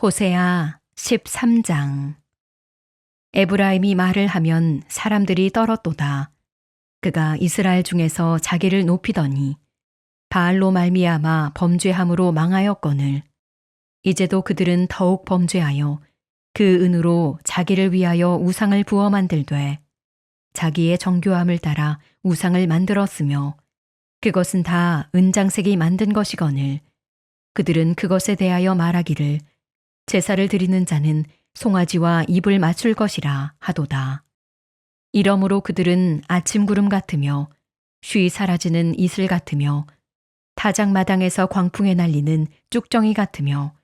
호세아 13장. 에브라임이 말을 하면 사람들이 떨었도다. 그가 이스라엘 중에서 자기를 높이더니 바알로 말미암아 범죄함으로 망하였거늘. 이제도 그들은 더욱 범죄하여 그 은으로 자기를 위하여 우상을 부어 만들되 자기의 정교함을 따라 우상을 만들었으며 그것은 다 은장색이 만든 것이거늘. 그들은 그것에 대하여 말하기를 제사를 드리는 자는 송아지와 입을 맞출 것이라 하도다. 이러므로 그들은 아침 구름 같으며 쉬 사라지는 이슬 같으며 타작마당에서 광풍에 날리는 쭉정이 같으며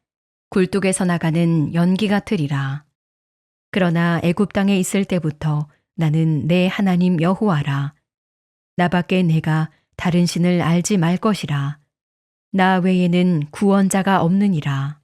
굴뚝에서 나가는 연기 같으리라. 그러나 애굽 땅에 있을 때부터 나는 내 하나님 여호와라. 나밖에 내가 다른 신을 알지 말 것이라. 나 외에는 구원자가 없느니라.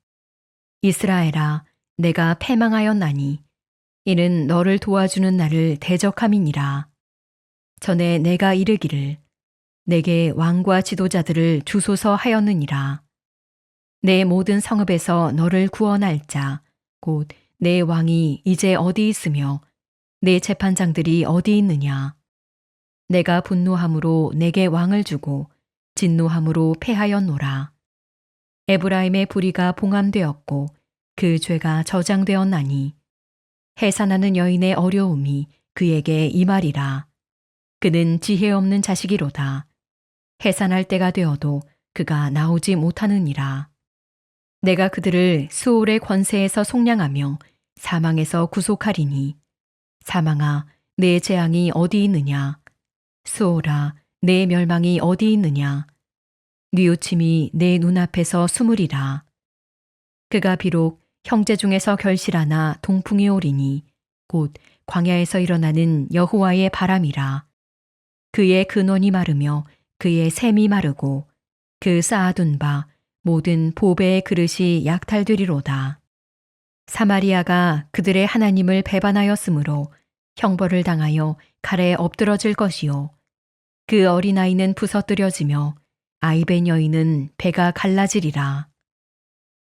이스라엘아, 내가 패망하였나니 이는 너를 도와주는 나를 대적함이니라. 전에 내가 이르기를 내게 왕과 지도자들을 주소서 하였느니라. 내 모든 성읍에서 너를 구원할 자, 곧 내 왕이 이제 어디 있으며 내 재판장들이 어디 있느냐. 내가 분노함으로 내게 왕을 주고 진노함으로 패하였노라. 에브라임의 불의가 봉함되었고 그 죄가 저장되었나니 해산하는 여인의 어려움이 그에게 이 말이라. 그는 지혜 없는 자식이로다. 해산할 때가 되어도 그가 나오지 못하느니라. 내가 그들을 수올의 권세에서 속량하며 사망에서 구속하리니 사망아 내 재앙이 어디 있느냐 수올아 내 멸망이 어디 있느냐 뉘우침이 내 눈앞에서 숨으리라 그가 비록 형제 중에서 결실하나 동풍이 오리니 곧 광야에서 일어나는 여호와의 바람이라 그의 근원이 마르며 그의 샘이 마르고 그 쌓아둔 바 모든 보배의 그릇이 약탈되리로다. 사마리아가 그들의 하나님을 배반하였으므로 형벌을 당하여 칼에 엎드러질 것이요. 그 어린아이는 부서뜨려지며 아이벤 여인은 배가 갈라지리라.